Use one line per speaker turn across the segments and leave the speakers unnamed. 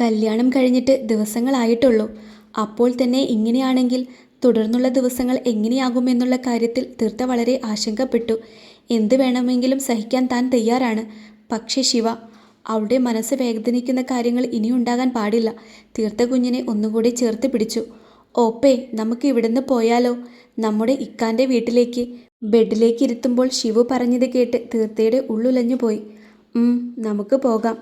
കല്യാണം കഴിഞ്ഞിട്ട് ദിവസങ്ങളായിട്ടുള്ളൂ. അപ്പോൾ തന്നെ ഇങ്ങനെയാണെങ്കിൽ തുടർന്നുള്ള ദിവസങ്ങൾ എങ്ങനെയാകുമെന്നുള്ള കാര്യത്തിൽ തീർത്ത വളരെ ആശങ്കപ്പെട്ടു. എന്ത് വേണമെങ്കിലും സഹിക്കാൻ താൻ തയ്യാറാണ്. പക്ഷേ ശിവ അവളുടെ മനസ്സ് വേദനിക്കുന്ന കാര്യങ്ങൾ ഇനി ഇനിയുണ്ടാകാൻ പാടില്ല. തീർത്ത കുഞ്ഞിനെ ഒന്നുകൂടി ചേർത്ത് പിടിച്ചു. ഓപ്പേ നമുക്ക് ഇവിടുന്ന് പോയാലോ? നമ്മുടെ ഇക്കാന്റെ വീട്ടിലേക്ക്. ബെഡിലേക്ക് ഇരുത്തുമ്പോൾ ശിവു പറഞ്ഞത് കേട്ട് തീർത്തയുടെ ഉള്ളുലഞ്ഞു പോയി നമുക്ക് പോകാം.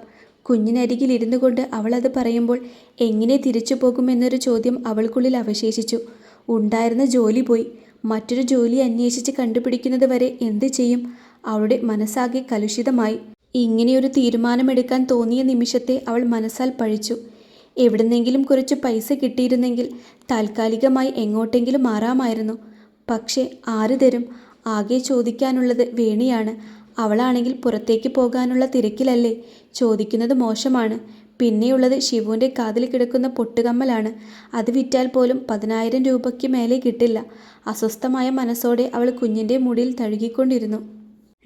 കുഞ്ഞിനരികിൽ ഇരുന്നു കൊണ്ട് അവൾ അത് പറയുമ്പോൾ എങ്ങനെ തിരിച്ചു പോകുമെന്നൊരു ചോദ്യം അവൾക്കുള്ളിൽ അവശേഷിച്ചു. ഉണ്ടായിരുന്ന ജോലി പോയി. മറ്റൊരു ജോലി അന്വേഷിച്ച് കണ്ടുപിടിക്കുന്നത് വരെ എന്ത് ചെയ്യും? അവളുടെ മനസ്സാകെ കലുഷിതമായി. ഇങ്ങനെയൊരു തീരുമാനമെടുക്കാൻ തോന്നിയ നിമിഷത്തെ അവൾ മനസ്സാൽ പഴിച്ചു. എവിടുന്നെങ്കിലും കുറച്ച് പൈസ കിട്ടിയിരുന്നെങ്കിൽ താൽക്കാലികമായി എങ്ങോട്ടെങ്കിലും മാറാമായിരുന്നു. പക്ഷേ ആര് തരും? ആകെ ചോദിക്കാനുള്ളത് വേണിയാണ്. അവളാണെങ്കിൽ പുറത്തേക്ക് പോകാനുള്ള തിരക്കിലല്ലേ? ചോദിക്കുന്നത് മോശമാണ്. പിന്നെയുള്ളത് ശിവുവിന്റെ കാതിൽ കിടക്കുന്ന പൊട്ടുകമ്മലാണ്. അത് വിറ്റാൽ പോലും പതിനായിരം രൂപയ്ക്ക് മേലെ കിട്ടില്ല. അസ്വസ്ഥമായ മനസ്സോടെ അവൾ കുഞ്ഞിന്റെ മുടിയിൽ തഴുകിക്കൊണ്ടിരുന്നു.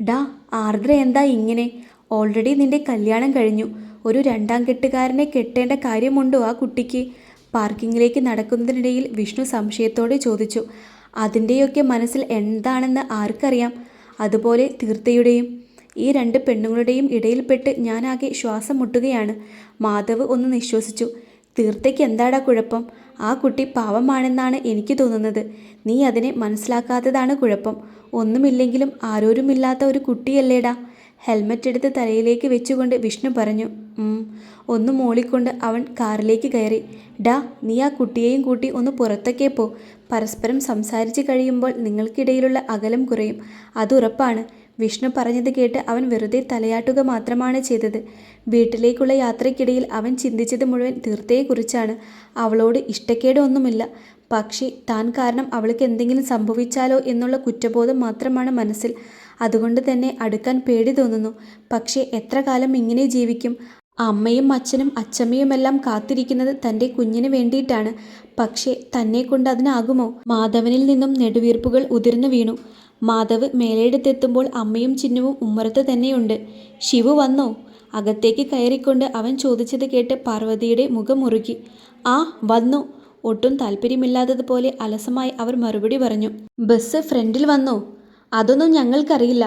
ഡാ ആർദ്ര എന്താ ഇങ്ങനെ? ഓൾറെഡി നിന്റെ കല്യാണം കഴിഞ്ഞു. ഒരു രണ്ടാം കെട്ടുകാരനെ കെട്ടേണ്ട കാര്യമുണ്ടോ ആ കുട്ടിക്ക്? പാർക്കിങ്ങിലേക്ക് നടക്കുന്നതിനിടയിൽ വിഷ്ണു സംശയത്തോടെ ചോദിച്ചു. അതിന്റെയൊക്കെ മനസ്സിൽ എന്താണെന്ന് ആർക്കറിയാം? അതുപോലെ തീർത്ഥയുടെയും ഈ രണ്ട് പെണ്ണുങ്ങളുടെയും ഇടയിൽപ്പെട്ട് ഞാനാകെ ശ്വാസം മുട്ടുകയാണ്. മാധവ് ഒന്ന് നിശ്വസിച്ചു. തീർത്ഥയ്ക്ക് എന്താടാ കുഴപ്പം? ആ കുട്ടി പാവമാണെന്നാണ് എനിക്ക് തോന്നുന്നത്. നീ അതിനെ മനസ്സിലാക്കാത്തതാണ് കുഴപ്പം. ഒന്നുമില്ലെങ്കിലും ആരോരുമില്ലാത്ത ഒരു കുട്ടിയല്ലേടാ. ഹെൽമെറ്റ് എടുത്ത് തലയിലേക്ക് വെച്ചുകൊണ്ട് വിഷ്ണു പറഞ്ഞു. ഒന്ന് മൂളിക്കൊണ്ട് അവൻ കാറിലേക്ക് കയറി ഡാ നീ ആ കുട്ടിയെയും കൂട്ടി ഒന്ന് പുറത്തൊക്കെ പോ. പരസ്പരം സംസാരിച്ച് കഴിയുമ്പോൾ നിങ്ങൾക്കിടയിലുള്ള അകലം കുറയും. അതുറപ്പാണ് വിഷ്ണു പറഞ്ഞത് കേട്ട് അവൻ വെറുതെ തലയാട്ടുക മാത്രമാണ് ചെയ്തത്. വീട്ടിലേക്കുള്ള യാത്രയ്ക്കിടയിൽ അവൻ ചിന്തിച്ചത് മുഴുവൻ തീർത്ഥയെക്കുറിച്ചാണ്. അവളോട് ഇഷ്ടക്കേടൊന്നുമില്ല. പക്ഷി താൻ കാരണം അവൾക്ക് എന്തെങ്കിലും സംഭവിച്ചാലോ എന്നുള്ള കുറ്റബോധം മാത്രമാണ് മനസ്സിൽ. അതുകൊണ്ട് തന്നെ അടുക്കാൻ പേടി തോന്നുന്നു. പക്ഷേ എത്ര കാലം ഇങ്ങനെ ജീവിക്കും? അമ്മയും അച്ഛനും അച്ചമ്മയുമെല്ലാം കാത്തിരിക്കുന്നത് തന്റെ കുഞ്ഞിന് വേണ്ടിയിട്ടാണ്. പക്ഷേ തന്നെ കൊണ്ട് അതിനാകുമോ? മാധവനിൽ നിന്നും നെടുവീർപ്പുകൾ ഉതിർന്നു വീണു. മാധവ് മേലെടുത്തെത്തുമ്പോൾ അമ്മയും ചിന്നുവും ഉമ്മറത്ത് തന്നെയുണ്ട്. ശിവു വന്നോ? അകത്തേക്ക് കയറിക്കൊണ്ട് അവൻ ചോദിച്ചത് കേട്ട് പാർവതിയുടെ മുഖം മുറുകി. ആ വന്നു. ഒട്ടും താല്പര്യമില്ലാത്തതുപോലെ അലസമായി അവർ മറുപടി പറഞ്ഞു. ബസ് ഫ്രണ്ടിൽ വന്നോ? അതൊന്നും ഞങ്ങൾക്കറിയില്ല.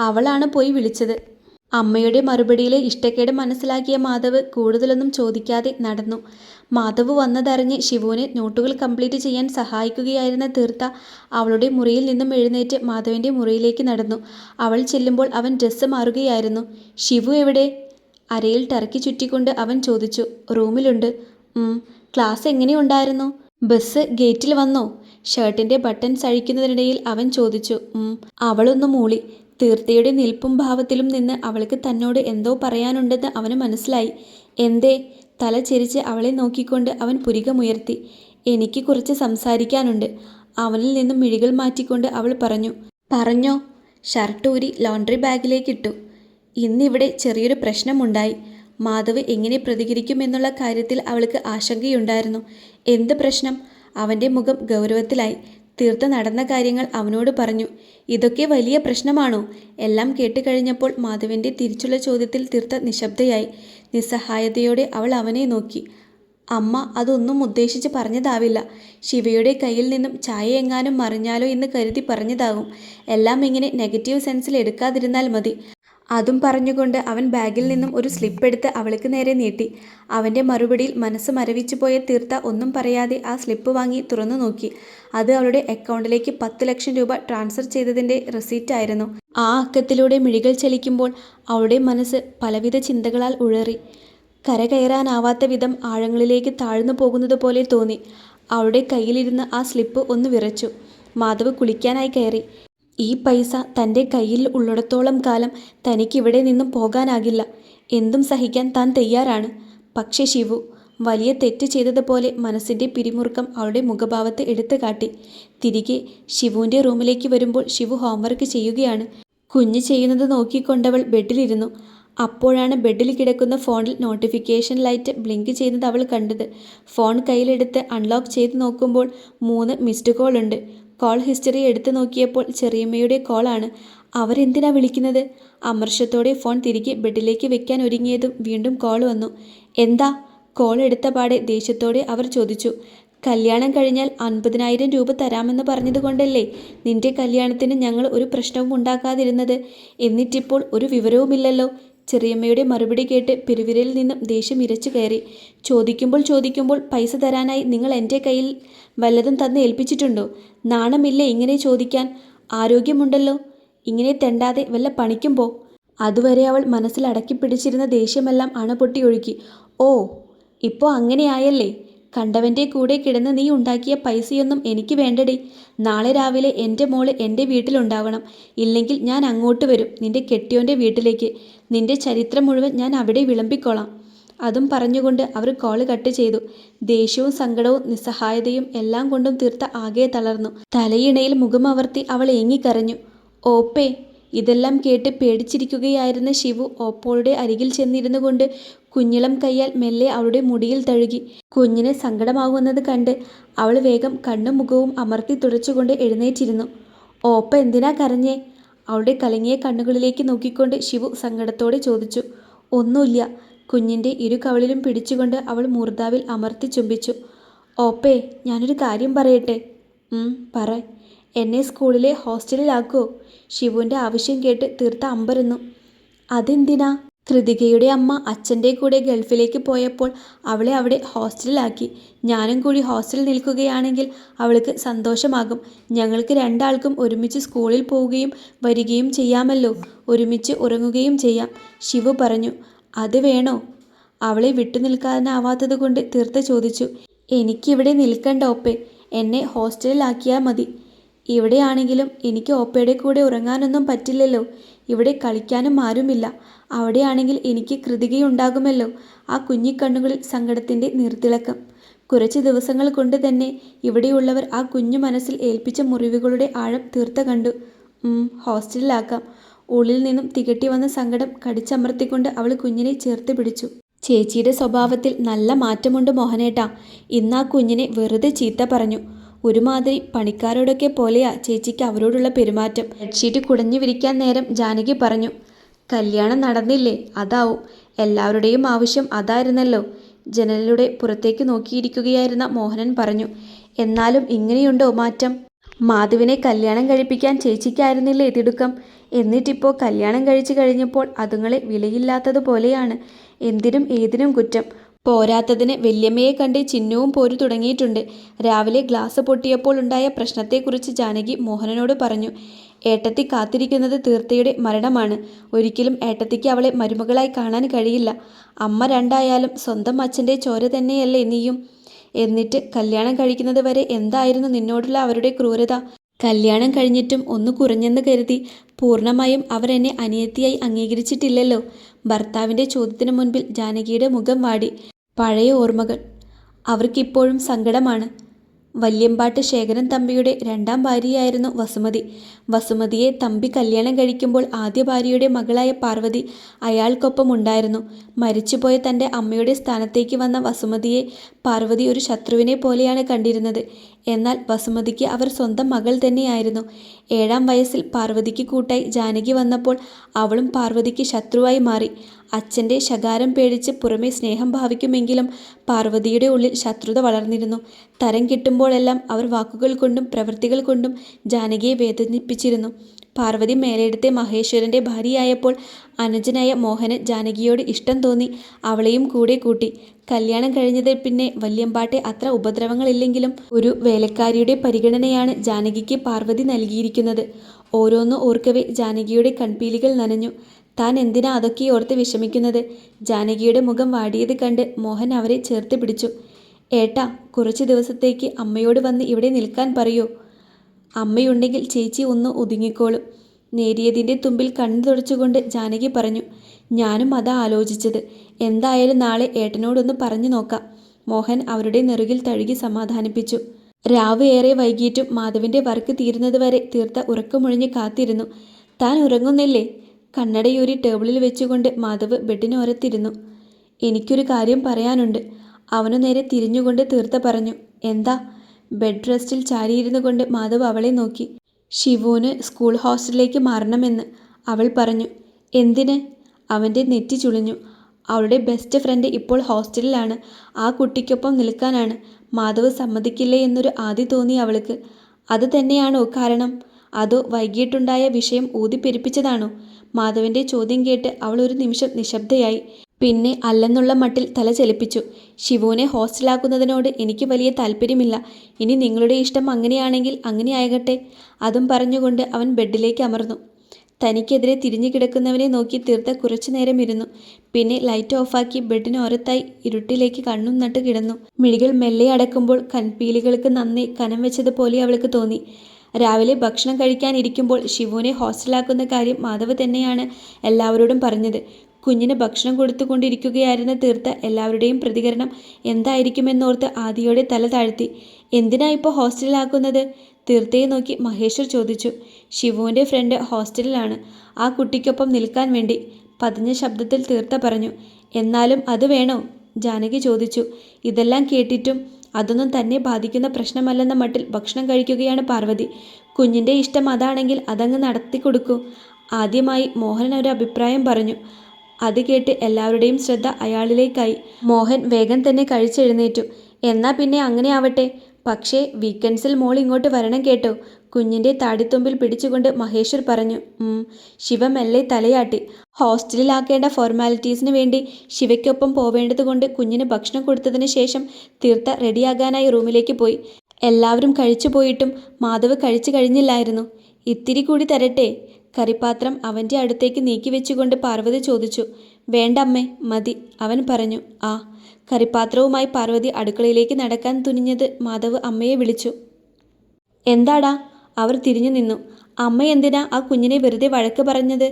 അവളാണ് പോയി വിളിച്ചത്. അമ്മയുടെ മറുപടിയിലെ ഇഷ്ടക്കേട് മനസ്സിലാക്കിയ മാധവ് കൂടുതലൊന്നും ചോദിക്കാതെ നടന്നു. മാധവ് വന്നതറിഞ്ഞ് ശിവുവിനെ നോട്ടുകൾ കംപ്ലീറ്റ് ചെയ്യാൻ സഹായിക്കുകയായിരുന്ന തീർത്ത അവളുടെ മുറിയിൽ നിന്നും എഴുന്നേറ്റ് മാധവന്റെ മുറിയിലേക്ക് നടന്നു. അവൾ ചെല്ലുമ്പോൾ അവൻ ഡ്രസ്സ് മാറുകയായിരുന്നു. ശിവു എവിടെ അരയിൽ ടർക്കി ചുറ്റിക്കൊണ്ട് അവൻ ചോദിച്ചു. റൂമിലുണ്ട്. "ഉം, ക്ലാസ് എങ്ങനെയുണ്ടായിരുന്നു? ബസ് ഗേറ്റിൽ വന്നോ ഷർട്ടിന്റെ ബട്ടൺസ് അഴിക്കുന്നതിനിടയിൽ അവൻ ചോദിച്ചു. അവളൊന്ന് മൂളി. തീർത്ഥയുടെ നിൽപ്പും ഭാവത്തിലും നിന്ന് അവൾക്ക് തന്നോട് എന്തോ പറയാനുണ്ടെന്ന് അവന് മനസ്സിലായി. എന്തേ? തല ചെരിച്ച് അവളെ നോക്കിക്കൊണ്ട് അവൻ പുരികമുയർത്തി. എനിക്ക് കുറച്ച് സംസാരിക്കാനുണ്ട്. അവനിൽ നിന്നും മിഴികൾ മാറ്റിക്കൊണ്ട് അവൾ പറഞ്ഞു പറഞ്ഞോ. ഷർട്ട് ഊരി ലോണ്ടറി ബാഗിലേക്കിട്ടു ഇന്നിവിടെ ചെറിയൊരു പ്രശ്നമുണ്ടായി. മാധവ് എങ്ങനെ പ്രതികരിക്കുമെന്നുള്ള കാര്യത്തിൽ അവൾക്ക് ആശങ്കയുണ്ടായിരുന്നു. എന്ത് പ്രശ്നം? അവന്റെ മുഖം ഗൗരവത്തിലായി. തീർത്ത നടന്ന കാര്യങ്ങൾ അവനോട് പറഞ്ഞു. ഇതൊക്കെ വലിയ പ്രശ്നമാണോ? എല്ലാം കേട്ടുകഴിഞ്ഞപ്പോൾ മാധവന്റെ തിരിച്ചുള്ള ചോദ്യത്തിൽ തീർത്ത നിശബ്ദയായി. നിസ്സഹായതയോടെ അവൾ അവനെ നോക്കി. അമ്മ അതൊന്നും ഉദ്ദേശിച്ച് പറഞ്ഞതാവില്ല. ശിവയുടെ കയ്യിൽ നിന്നും ചായ എങ്ങാനും മറിഞ്ഞാലോ എന്ന് കരുതി പറഞ്ഞതാകും. എല്ലാം ഇങ്ങനെ നെഗറ്റീവ് സെൻസിൽ എടുക്കാതിരുന്നാൽ മതി. അതും പറഞ്ഞുകൊണ്ട് അവൻ ബാഗിൽ നിന്നും ഒരു സ്ലിപ്പ് എടുത്ത് അവൾക്ക് നേരെ നീട്ടി. അവന്റെ മറുപടിയിൽ മനസ്സ് മരവിച്ചു പോയ തീർത്ത ഒന്നും പറയാതെ ആ സ്ലിപ്പ് വാങ്ങി തുറന്നു നോക്കി. അത് അവളുടെ അക്കൗണ്ടിലേക്ക് പത്ത് ലക്ഷം രൂപ ട്രാൻസ്ഫർ ചെയ്തതിന്റെ റെസീറ്റായിരുന്നു ആ അക്കത്തിലൂടെ മിഴികൾ ചലിക്കുമ്പോൾ അവളുടെ മനസ്സ് പലവിധ ചിന്തകളാൽ ഉഴറി. കരകയറാനാവാത്ത വിധം ആഴങ്ങളിലേക്ക് താഴ്ന്നു പോകുന്നത് പോലെ തോന്നി. അവളുടെ കയ്യിലിരുന്ന് ആ സ്ലിപ്പ് ഒന്ന് വിറച്ചു. മാധവ് കുളിക്കാനായി കയറി. ഈ പൈസ തന്റെ കയ്യിൽ ഉള്ളിടത്തോളം കാലം തനിക്കിവിടെ നിന്നും പോകാനാകില്ല. എന്തും സഹിക്കാൻ താൻ തയ്യാറാണ്. പക്ഷെ ശിവു വലിയ തെറ്റ് ചെയ്തതുപോലെ മനസ്സിന്റെ പിരിമുറുക്കം അവളുടെ മുഖഭാവത്തെ എടുത്തു കാട്ടി തിരികെ ശിവുവിന്റെ റൂമിലേക്ക് വരുമ്പോൾ ശിവു ഹോംവർക്ക് ചെയ്യുകയാണ്. കുഞ്ഞ് ചെയ്യുന്നത് നോക്കിക്കൊണ്ടവൾ ബെഡിലിരുന്നു. അപ്പോഴാണ് ബെഡിൽ കിടക്കുന്ന ഫോണിൽ നോട്ടിഫിക്കേഷൻ ലൈറ്റ് ബ്ലിങ്ക് ചെയ്യുന്നത് അവൾ കണ്ടത്. ഫോൺ കയ്യിലെടുത്ത് അൺലോക്ക് ചെയ്ത് നോക്കുമ്പോൾ മൂന്ന് മിസ്ഡ് കോൾ ഉണ്ട്. കോൾ ഹിസ്റ്ററി എടുത്തു നോക്കിയപ്പോൾ ചെറിയമ്മയുടെ കോളാണ് അവരെന്തിനാ വിളിക്കുന്നത്? അമർഷത്തോടെ ഫോൺ തിരികെ ബെഡിലേക്ക് വെക്കാൻ ഒരുങ്ങിയതും വീണ്ടും കോൾ വന്നു. എന്താ? കോൾ എടുത്ത പാടെ ദേഷ്യത്തോടെ അവർ ചോദിച്ചു. കല്യാണം കഴിഞ്ഞാൽ അൻപതിനായിരം രൂപ തരാമെന്ന് പറഞ്ഞതുകൊണ്ടല്ലേ നിന്റെ കല്യാണത്തിന് ഞങ്ങൾ ഒരു പ്രശ്നവും ഉണ്ടാക്കാതിരുന്നത്? എന്നിട്ടിപ്പോൾ ഒരു വിവരവുമില്ലല്ലോ. ചെറിയമ്മയുടെ മറുപടി കേട്ട് പെരുവിരയിൽ നിന്നും ദേഷ്യം ഇരച്ചു കയറി. ചോദിക്കുമ്പോൾ ചോദിക്കുമ്പോൾ പൈസ തരാനായി നിങ്ങൾ എന്റെ കയ്യിൽ വല്ലതും തന്ന് ഏൽപ്പിച്ചിട്ടുണ്ടോ? നാണമില്ല ഇങ്ങനെ ചോദിക്കാൻ? ആരോഗ്യമുണ്ടല്ലോ. ഇങ്ങനെ തെണ്ടാതെ വല്ല പണിക്കുമ്പോൾ അതുവരെ അവൾ മനസ്സിൽ അടക്കി പിടിച്ചിരുന്ന ദേഷ്യമെല്ലാം അണപൊട്ടി ഒഴുക്കി ഓ ഇപ്പോൾ അങ്ങനെയായല്ലേ? കണ്ടവന്റെ കൂടെ കിടന്ന് നീ ഉണ്ടാക്കിയ പൈസയൊന്നും എനിക്ക് വേണ്ടടി. നാളെ രാവിലെ എന്റെ മോൾ എന്റെ വീട്ടിലുണ്ടാവണം. ഇല്ലെങ്കിൽ ഞാൻ അങ്ങോട്ട് വരും നിന്റെ കെട്ടിയോന്റെ വീട്ടിലേക്ക്. നിന്റെ ചരിത്രം മുഴുവൻ ഞാൻ അവിടെ വിളമ്പിക്കോളാം. അതും പറഞ്ഞുകൊണ്ട് അവർ കോൾ കട്ട് ചെയ്തു. ദേഷ്യവും സങ്കടവും നിസ്സഹായതയും എല്ലാം കൊണ്ടും തീർത്ത ആകെ തളർന്നു. തലയിണയിൽ മുഖമവർത്തി അവൾ ഏങ്ങിക്കരഞ്ഞു. ഓപ്പേ ഇതെല്ലാം കേട്ട് പേടിച്ചിരിക്കുകയായിരുന്ന ശിവു ഓപ്പോളുടെ അരികിൽ ചെന്നിരുന്നു കൊണ്ട് കുഞ്ഞിളം കൈയാൽ മെല്ലെ അവളുടെ മുടിയിൽ തഴുകി. കുഞ്ഞിന് സങ്കടമാകുന്നത് കണ്ട് അവൾ വേഗം കണ്ണും മുഖവും അമർത്തി തുടച്ചുകൊണ്ട് എഴുന്നേറ്റിരുന്നു. ഓപ്പ എന്തിനാ കരഞ്ഞേ? അവളുടെ കലങ്ങിയ കണ്ണുകളിലേക്ക് നോക്കിക്കൊണ്ട് ശിവു സങ്കടത്തോടെ ചോദിച്ചു. ഒന്നുമില്ല. കുഞ്ഞിന്റെ ഇരു കവളിലും പിടിച്ചുകൊണ്ട് അവൾ മൂർദാവിൽ അമർത്തി ചുംബിച്ചു. ഓപ്പേ ഞാനൊരു കാര്യം പറയട്ടെ. പറ. എന്നെ സ്കൂളിലെ ഹോസ്റ്റലിലാക്കോ ശിവുവിന്റെ ആവശ്യം കേട്ട് തീർത്ത അമ്പരന്നു. അതെന്തിനാ? കൃതികയുടെ അമ്മ അച്ഛന്റെ കൂടെ ഗൾഫിലേക്ക് പോയപ്പോൾ അവളെ അവിടെ ഹോസ്റ്റലിലാക്കി. ഞാനും കൂടി ഹോസ്റ്റലിൽ നിൽക്കുകയാണെങ്കിൽ അവൾക്ക് സന്തോഷമാകും. ഞങ്ങൾക്ക് രണ്ടാൾക്കും ഒരുമിച്ച് സ്കൂളിൽ പോവുകയും വരികയും ചെയ്യാമല്ലോ. ഒരുമിച്ച് ഉറങ്ങുകയും ചെയ്യാം. ശിവു പറഞ്ഞു അത് വേണോ? അവളെ വിട്ടു നിൽക്കാനാവാത്തത് കൊണ്ട് തീർത്ത ചോദിച്ചു എനിക്കിവിടെ നിൽക്കണ്ട ഒപ്പേ. എന്നെ ഹോസ്റ്റലിലാക്കിയാൽ മതി. ഇവിടെയാണെങ്കിലും എനിക്ക് ഓപ്പയുടെ കൂടെ ഉറങ്ങാനൊന്നും പറ്റില്ലല്ലോ. ഇവിടെ കളിക്കാനും ആരുമില്ല. അവിടെയാണെങ്കിൽ എനിക്ക് കൃതികയുണ്ടാകുമല്ലോ. ആ കുഞ്ഞിക്കണ്ണുകളിൽ സങ്കടത്തിന്റെ നീർത്തിളക്കം. കുറച്ച് ദിവസങ്ങൾ കൊണ്ട് തന്നെ ഇവിടെയുള്ളവർ ആ കുഞ്ഞു മനസ്സിൽ ഏൽപ്പിച്ച മുറിവുകളുടെ ആഴം തീർത്ത കണ്ടു. ഹോസ്റ്റലിലാക്കാം. ഉള്ളിൽ നിന്നും തികട്ടി വന്ന സങ്കടം കടിച്ചമർത്തിക്കൊണ്ട് അവൾ കുഞ്ഞിനെ ചേർത്ത് പിടിച്ചു. ചേച്ചിയുടെ സ്വഭാവത്തിൽ നല്ല മാറ്റമുണ്ട് മോഹനേട്ടാ. ഇന്ന് ആ കുഞ്ഞിനെ വെറുതെ ചീത്ത പറഞ്ഞു. ഒരുമാതിരി പണിക്കാരോടൊക്കെ പോലെയാ ചേച്ചിക്ക് അവരോടുള്ള പെരുമാറ്റം. ബെഡ്ഷീറ്റ് കുടഞ്ഞു വിരിക്കാൻ നേരം ജാനകി പറഞ്ഞു കല്യാണം നടന്നില്ലേ? അതാവും. എല്ലാവരുടെയും ആവശ്യം അതായിരുന്നല്ലോ. ജനലിലൂടെ പുറത്തേക്ക് നോക്കിയിരിക്കുകയായിരുന്ന മോഹനൻ പറഞ്ഞു എന്നാലും ഇങ്ങനെയുണ്ടോ മാറ്റം? മാധുവിനെ കല്യാണം കഴിപ്പിക്കാൻ ചേച്ചിക്കായിരുന്നില്ലേ തിടുക്കം? എന്നിട്ടിപ്പോൾ കല്യാണം കഴിച്ചു കഴിഞ്ഞപ്പോൾ അതുങ്ങളെ വിലയില്ലാത്തതുപോലെയാണ്. എന്തിനും ഏതിനും കുറ്റം. പോരാത്തതിന് വല്യമ്മയെ കണ്ട് ചിഹ്നവും പോരു തുടങ്ങിയിട്ടുണ്ട്. രാവിലെ ഗ്ലാസ് പൊട്ടിയപ്പോൾ ഉണ്ടായ പ്രശ്നത്തെക്കുറിച്ച് ജാനകി മോഹനനോട് പറഞ്ഞു. ഏട്ടത്തി കാത്തിരിക്കുന്നത് തീർത്ഥയുടെ മരണമാണ്. ഒരിക്കലും ഏട്ടത്തിക്ക് അവളെ മരുമകളായി കാണാൻ കഴിയില്ല. അമ്മ രണ്ടായാലും സ്വന്തം അച്ഛന്റെ ചോര തന്നെയല്ലേ നീയും? എന്നിട്ട് കല്യാണം കഴിക്കുന്നത് വരെ എന്തായിരുന്നു നിന്നോടുള്ള അവരുടെ ക്രൂരത? കല്യാണം കഴിഞ്ഞിട്ടും ഒന്ന് കുറഞ്ഞെന്ന് കരുതി പൂർണമായും അവരെന്നെ അനിയത്തിയായി അംഗീകരിച്ചിട്ടില്ലല്ലോ. ഭർത്താവിന്റെ ചോദ്യത്തിന് മുൻപിൽ ജാനകിയുടെ മുഖം വാടി. പഴയ ഓർമ്മകൾ. അവർക്കിപ്പോഴും സങ്കടമാണ്. വല്യമ്പാട്ട് ശേഖരൻ തമ്പിയുടെ രണ്ടാം ഭാര്യയായിരുന്നു വസുമതി. വസുമതിയെ തമ്പി കല്യാണം കഴിക്കുമ്പോൾ ആദ്യ ഭാര്യയുടെ മകളായ പാർവതി അയാൾക്കൊപ്പം ഉണ്ടായിരുന്നു. മരിച്ചുപോയ തന്റെ അമ്മയുടെ സ്ഥാനത്തേക്ക് വന്ന വസുമതിയെ പാർവതി ഒരു ശത്രുവിനെ പോലെയാണ് കണ്ടിരുന്നത്. എന്നാൽ വസുമതിക്ക് അവർ സ്വന്തം മകൾ തന്നെയായിരുന്നു. ഏഴാം വയസ്സിൽ പാർവതിക്ക് കൂട്ടായി ജാനകി വന്നപ്പോൾ അവളും പാർവതിക്ക് ശത്രുവായി മാറി. അച്ഛന്റെ ശകാരം പേടിച്ച് പുറമേ സ്നേഹം ഭാവിക്കുമെങ്കിലും പാർവതിയുടെ ഉള്ളിൽ ശത്രുത വളർന്നിരുന്നു. തരം കിട്ടുമ്പോഴെല്ലാം അവർ വാക്കുകൾ കൊണ്ടും പ്രവൃത്തികൾ കൊണ്ടും ജാനകിയെ വേദനിപ്പിച്ചിരുന്നു. പാർവതി മേലെടുത്തെ മഹേശ്വരന്റെ ഭാര്യയായപ്പോൾ അനുജനായ മോഹന് ജാനകിയോട് ഇഷ്ടം തോന്നി. അവളെയും കൂടെ കൂട്ടി. കല്യാണം കഴിഞ്ഞതിൽ പിന്നെ വല്യമ്പാട്ടെ അത്ര ഉപദ്രവങ്ങളില്ലെങ്കിലും ഒരു വേലക്കാരിയുടെ പരിഗണനയാണ് ജാനകിക്ക് പാർവതി നൽകിയിരിക്കുന്നത്. ഓരോന്ന് ഓർക്കവേ ജാനകിയുടെ കൺപീലികൾ നനഞ്ഞു. താൻ എന്തിനാ അതൊക്കെ ഓർത്ത് വിഷമിക്കുന്നത്? ജാനകിയുടെ മുഖം വാടിയത് കണ്ട് മോഹൻ അവരെ ചേർത്ത് പിടിച്ചു. ഏട്ടാ കുറച്ച് ദിവസത്തേക്ക് അമ്മയോട് വന്ന് ഇവിടെ നിൽക്കാൻ പറയൂ. അമ്മയുണ്ടെങ്കിൽ ചേച്ചി ഒന്ന് ഒതുങ്ങിക്കോളും. നേരിയതിന്റെ തുമ്പിൽ കണ്ണു തുടച്ചുകൊണ്ട് ജാനകി പറഞ്ഞു ഞാനും അതാ ആലോചിച്ചത്. എന്തായാലും നാളെ ഏട്ടനോടൊന്ന് പറഞ്ഞു നോക്കാം. മോഹൻ അവരുടെ നെറുകിൽ തഴുകി സമാധാനിപ്പിച്ചു. രാവ് ഏറെ വൈകിട്ടും മാധവിന്റെ വർക്ക് തീരുന്നതുവരെ തീർത്ത ഉറക്കമൊഴിഞ്ഞ് കാത്തിരുന്നു. താൻ ഉറങ്ങുന്നില്ലേ? കണ്ണടയൂരി ടേബിളിൽ വെച്ചുകൊണ്ട് മാധവ് ബെഡിനോരത്തിരുന്നു എനിക്കൊരു കാര്യം പറയാനുണ്ട്. അവനു നേരെ തിരിഞ്ഞുകൊണ്ട് തീർത്ത പറഞ്ഞു എന്താ? ബെഡ് റെസ്റ്റിൽ ചാരിയിരുന്നു കൊണ്ട് മാധവ് അവളെ നോക്കി. ഷിവുവിന് സ്കൂൾ ഹോസ്റ്റലിലേക്ക് മാറണമെന്ന് അവൾ പറഞ്ഞു. എന്തിന്? അവന്റെ നെറ്റി ചുളിഞ്ഞു. അവളുടെ ബെസ്റ്റ് ഫ്രണ്ട് ഇപ്പോൾ ഹോസ്റ്റലിലാണ്. ആ കുട്ടിക്കൊപ്പം നിൽക്കാനാണ്. മാധവ് സമ്മതിക്കില്ലേ എന്നൊരു ആദ്യ തോന്നി അവൾക്ക്. അത് തന്നെയാണോ കാരണം? അതോ വൈകിട്ടുണ്ടായ വിഷയം ഊതിപ്പെരുപ്പിച്ചതാണോ? മാധവന്റെ ചോദ്യം കേട്ട് അവൾ ഒരു നിമിഷം നിശബ്ദയായി. പിന്നെ അല്ലെന്നുള്ള മട്ടിൽ തല ചലിപ്പിച്ചു. ശിവുവിനെ ഹോസ്റ്റലാക്കുന്നതിനോട് എനിക്ക് വലിയ താല്പര്യമില്ല. ഇനി നിങ്ങളുടെ ഇഷ്ടം അങ്ങനെയാണെങ്കിൽ അങ്ങനെ ആകട്ടെ. അതും പറഞ്ഞുകൊണ്ട് അവൻ ബെഡിലേക്ക് അമർന്നു. തനിക്കെതിരെ തിരിഞ്ഞു കിടക്കുന്നവനെ നോക്കി തീർത്ത കുറച്ചു നേരം ഇരുന്നു പിന്നെ ലൈറ്റ് ഓഫാക്കി ബെഡിന് ഓരത്തായി ഇരുട്ടിലേക്ക് കണ്ണും നട്ട് കിടന്നു. മിഴികൾ മെല്ലെ അടക്കുമ്പോൾ കൺപീലികൾക്ക് നന്ദി കനം വെച്ചതുപോലെ അവൾക്ക് തോന്നി. രാവിലെ ഭക്ഷണം കഴിക്കാനിരിക്കുമ്പോൾ ശിവുവിനെ ഹോസ്റ്റലാക്കുന്ന കാര്യം മാധവ് തന്നെയാണ് എല്ലാവരോടും പറഞ്ഞത്. കുഞ്ഞിന് ഭക്ഷണം കൊടുത്തുകൊണ്ടിരിക്കുകയായിരുന്ന തീർത്ത എല്ലാവരുടെയും പ്രതികരണം എന്തായിരിക്കുമെന്നോർത്ത് ആദിയോടെ തല താഴ്ത്തി. എന്തിനാ ഇപ്പോൾ ഹോസ്റ്റലിലാക്കുന്നത്? തീർത്തയെ നോക്കി മഹേശ്വർ ചോദിച്ചു. ശിവുവിന്റെ ഫ്രണ്ട് ഹോസ്റ്റലിലാണ്. ആ കുട്ടിക്കൊപ്പം നിൽക്കാൻ വേണ്ടി പതിഞ്ഞ ശബ്ദത്തിൽ തീർത്ത പറഞ്ഞു. എന്നാലും അത് വേണോ? ജാനകി ചോദിച്ചു. ഇതെല്ലാം കേട്ടിട്ടും അതൊന്നും തന്നെ ബാധിക്കുന്ന പ്രശ്നമല്ലെന്ന മട്ടിൽ ഭക്ഷണം കഴിക്കുകയാണ് പാർവതി. കുഞ്ഞിന്റെ ഇഷ്ടം അതാണെങ്കിൽ അതങ്ങ് നടത്തി കൊടുക്കൂ ആദ്യമായി മോഹൻ ഒരു അഭിപ്രായം പറഞ്ഞു. അത് കേട്ട് എല്ലാവരുടെയും ശ്രദ്ധ അയാളിലേക്കായി. മോഹൻ വേഗം തന്നെ കഴിച്ചെഴുന്നേറ്റു. എന്നാ പിന്നെ അങ്ങനെ ആവട്ടെ. പക്ഷേ വീക്കെൻഡ്സിൽ മോൾ ഇങ്ങോട്ട് വരണം കേട്ടോ. കുഞ്ഞിന്റെ താടിത്തുമ്പിൽ പിടിച്ചുകൊണ്ട് മഹേശ്വർ പറഞ്ഞു. ശിവ മെല്ലെ തലയാട്ടി. ഹോസ്റ്റലിലാക്കേണ്ട ഫോർമാലിറ്റീസിന് വേണ്ടി ശിവയ്ക്കൊപ്പം പോവേണ്ടതുകൊണ്ട് കുഞ്ഞിന് ഭക്ഷണം കൊടുത്തതിന് ശേഷം തീർത്ത റെഡിയാകാനായി റൂമിലേക്ക് പോയി. എല്ലാവരും കഴിച്ചു പോയിട്ടും മാധവ് കഴിച്ചു കഴിഞ്ഞില്ലായിരുന്നു. ഇത്തിരി കൂടി തരട്ടെ? കറിപ്പാത്രം അവന്റെ അടുത്തേക്ക് നീക്കി വെച്ചുകൊണ്ട് പാർവതി ചോദിച്ചു വേണ്ട അമ്മേ മതി അവൻ പറഞ്ഞു. ആ കറിപ്പാത്രവുമായി പാർവതി അടുക്കളയിലേക്ക് നടക്കാൻ തുനിഞ്ഞത് മാധവ് അമ്മയെ വിളിച്ചു. എന്താടാ? അവർ തിരിഞ്ഞു നിന്നു. അമ്മ എന്തിനാ ആ കുഞ്ഞിനെ വെറുതെ വഴക്ക് പറഞ്ഞത്?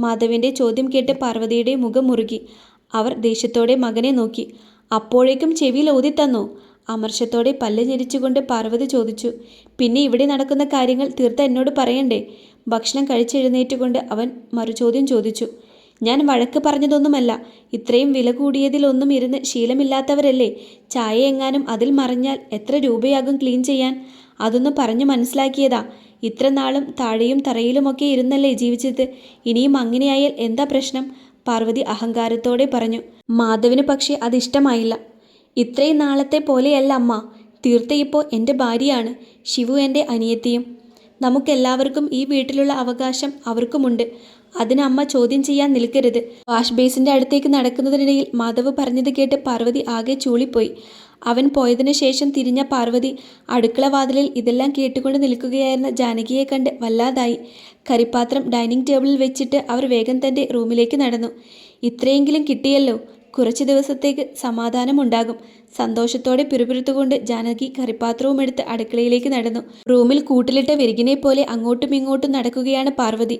മാധവിന്റെ ചോദ്യം കേട്ട് പാർവതിയുടെ മുഖം മുറുകി. അവർ ദേഷ്യത്തോടെ മകനെ നോക്കി. അപ്പോഴേക്കും ചെവിയിൽ ഊതിത്തന്നു അമർഷത്തോടെ പല്ല് ഞെരിച്ചുകൊണ്ട് പാർവതി ചോദിച്ചു. പിന്നെ ഇവിടെ നടക്കുന്ന കാര്യങ്ങൾ തീർത്ത എന്നോട് പറയണ്ടേ? ഭക്ഷണം കഴിച്ചെഴുന്നേറ്റുകൊണ്ട് അവൻ മറുചോദ്യം ചോദിച്ചു ഞാൻ വഴക്ക് പറഞ്ഞതൊന്നുമല്ല. ഇത്രയും വില കൂടിയതിലൊന്നും ഇരുന്ന് ശീലമില്ലാത്തവരല്ലേ? ചായ എങ്ങാനും അതിൽ മറിഞ്ഞാൽ എത്ര രൂപയാകും ക്ലീൻ ചെയ്യാൻ? അതൊന്ന് പറഞ്ഞു മനസ്സിലാക്കിയതാ. ഇത്ര നാളും താഴെയും തറയിലുമൊക്കെ ഇരുന്നല്ലേ ജീവിച്ചത്? ഇനിയും അങ്ങനെയായാൽ എന്താ പ്രശ്നം? പാർവതി അഹങ്കാരത്തോടെ പറഞ്ഞു മാധവിന് പക്ഷേ അതിഷ്ടമായില്ല ഇത്രയും നാളത്തെ പോലെയല്ല അമ്മ. തീർത്ത ഇപ്പോൾ എന്റെ ഭാര്യയാണ്. ശിവു എന്റെ അനിയത്തിയും. നമുക്കെല്ലാവർക്കും ഈ വീട്ടിലുള്ള അവകാശം അവർക്കുമുണ്ട്. അതിന് അമ്മ ചോദ്യം ചെയ്യാൻ നിൽക്കരുത്. വാഷ് ബേസിന്റെ അടുത്തേക്ക് നടക്കുന്നതിനിടയിൽ മാധവ് പറഞ്ഞത് കേട്ട് പാർവതി ആകെ ചൂളിപ്പോയി. അവൻ പോയതിനു ശേഷം തിരിഞ്ഞ പാർവതി അടുക്കള വാതിലിൽ ഇതെല്ലാം കേട്ടുകൊണ്ട് നിൽക്കുകയായിരുന്ന ജാനകിയെ കണ്ട് വല്ലാതായി. കരിപ്പാത്രം ഡൈനിങ് ടേബിളിൽ വെച്ചിട്ട് അവർ വേഗം തന്റെ റൂമിലേക്ക് നടന്നു. ഇത്രയെങ്കിലും കിട്ടിയല്ലോ. കുറച്ച് ദിവസത്തേക്ക് സമാധാനമുണ്ടാകും. സന്തോഷത്തോടെ പിറുപിറുത്തുകൊണ്ട് ജാനകി കറിപ്പാത്രവും എടുത്ത് അടുക്കളയിലേക്ക് നടന്നു. റൂമിൽ കൂട്ടിലിട്ട വിരികിനെ പോലെ അങ്ങോട്ടും ഇങ്ങോട്ടും നടക്കുകയാണ് പാർവതി.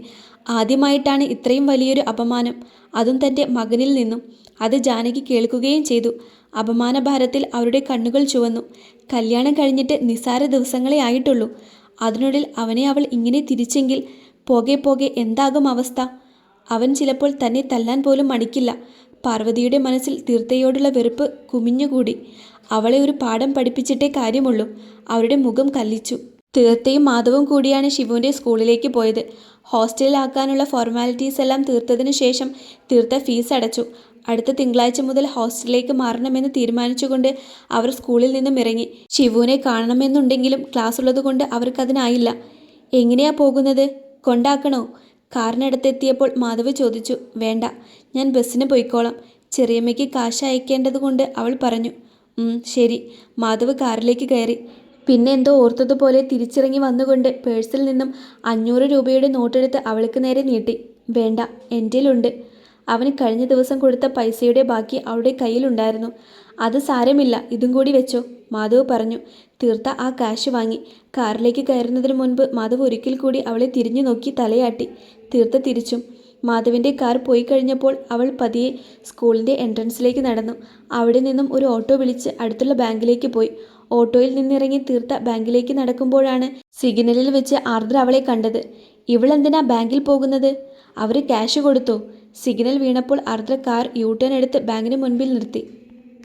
ആദ്യമായിട്ടാണ് ഇത്രയും വലിയൊരു അപമാനം. അതും തന്റെ മകനിൽ നിന്നും. അത് ജാനകി കേൾക്കുകയും ചെയ്തു. അപമാനഭാരത്തിൽ അവരുടെ കണ്ണുകൾ ചുവന്നു. കല്യാണം കഴിഞ്ഞിട്ട് നിസാര ദിവസങ്ങളെ ആയിട്ടുള്ളൂ. അതിനുള്ളിൽ അവനെ അവൾ ഇങ്ങനെ തിരിച്ചെങ്കിൽ പോകെ പോകെ എന്താകും അവസ്ഥ? അവൻ ചിലപ്പോൾ തന്നെ തല്ലാൻ പോലും മടിക്കില്ല. പാർവതിയുടെ മനസ്സിൽ തീർത്ഥയോടുള്ള വെറുപ്പ് കുമിഞ്ഞുകൂടി. അവളെ ഒരു പാഠം പഠിപ്പിച്ചിട്ടേ കാര്യമുള്ളൂ. അവരുടെ മുഖം കല്ലിച്ചു. തീർത്ഥയും മാധവും കൂടിയാണ് ശിവുവിന്റെ സ്കൂളിലേക്ക് പോയത്. ഹോസ്റ്റലിലാക്കാനുള്ള ഫോർമാലിറ്റീസ് എല്ലാം തീർത്തതിനു ശേഷം തീർത്ഥ ഫീസ് അടച്ചു. അടുത്ത തിങ്കളാഴ്ച മുതൽ ഹോസ്റ്റലിലേക്ക് മാറണമെന്ന് തീരുമാനിച്ചുകൊണ്ട് അവർ സ്കൂളിൽ നിന്നും ഇറങ്ങി. ശിവുവിനെ കാണണമെന്നുണ്ടെങ്കിലും ക്ലാസ് ഉള്ളതുകൊണ്ട് അവർക്കതിനായില്ല. എങ്ങനെയാ പോകുന്നത്? കൊണ്ടാക്കണോ? കാറിനടുത്തെത്തിയപ്പോൾ മാധവ് ചോദിച്ചു. വേണ്ട. ഞാൻ ബസ്സിന് പോയിക്കോളാം. ചെറിയമ്മയ്ക്ക് കാശ് അയക്കേണ്ടത് കൊണ്ട് അവൾ പറഞ്ഞു. ശരി. മാധവ് കാറിലേക്ക് കയറി. പിന്നെ എന്തോ ഓർത്തതുപോലെ തിരിച്ചിറങ്ങി വന്നുകൊണ്ട് പേഴ്സിൽ നിന്നും അഞ്ഞൂറ് രൂപയുടെ നോട്ടെടുത്ത് അവൾക്ക് നേരെ നീട്ടി. വേണ്ട എന്റെയിലുണ്ട് അവന് കഴിഞ്ഞ ദിവസം കൊടുത്ത പൈസയുടെ ബാക്കി അവളുടെ കയ്യിലുണ്ടായിരുന്നു. അത് സാരമില്ല ഇതും കൂടി വെച്ചോ മാധവ് പറഞ്ഞു. തീർത്ത ആ കാശ് വാങ്ങി. കാറിലേക്ക് കയറുന്നതിന് മുൻപ് മാധവ് ഒരിക്കൽ കൂടി അവളെ തിരിഞ്ഞു നോക്കി തലയാട്ടി. തീർത്ത തിരിച്ചും. മാധവിന്റെ കാർ പോയി കഴിഞ്ഞപ്പോൾ അവൾ പതിയെ സ്കൂളിന്റെ എൻട്രൻസിലേക്ക് നടന്നു. അവിടെ നിന്നും ഒരു ഓട്ടോ വിളിച്ച് അടുത്തുള്ള ബാങ്കിലേക്ക് പോയി. ഓട്ടോയിൽ നിന്നിറങ്ങി തീർത്ത ബാങ്കിലേക്ക് നടക്കുമ്പോഴാണ് സിഗ്നലിൽ വെച്ച് ആർദ്ര അവളെ കണ്ടത്. ഇവളെന്തിനാ ബാങ്കിൽ പോകുന്നത്? അവർ ക്യാഷ് കൊടുത്തു. സിഗ്നൽ വീണപ്പോൾ ആർദ്ര കാർ യൂ ടേൺ എടുത്ത് ബാങ്കിന് മുൻപിൽ നിർത്തി.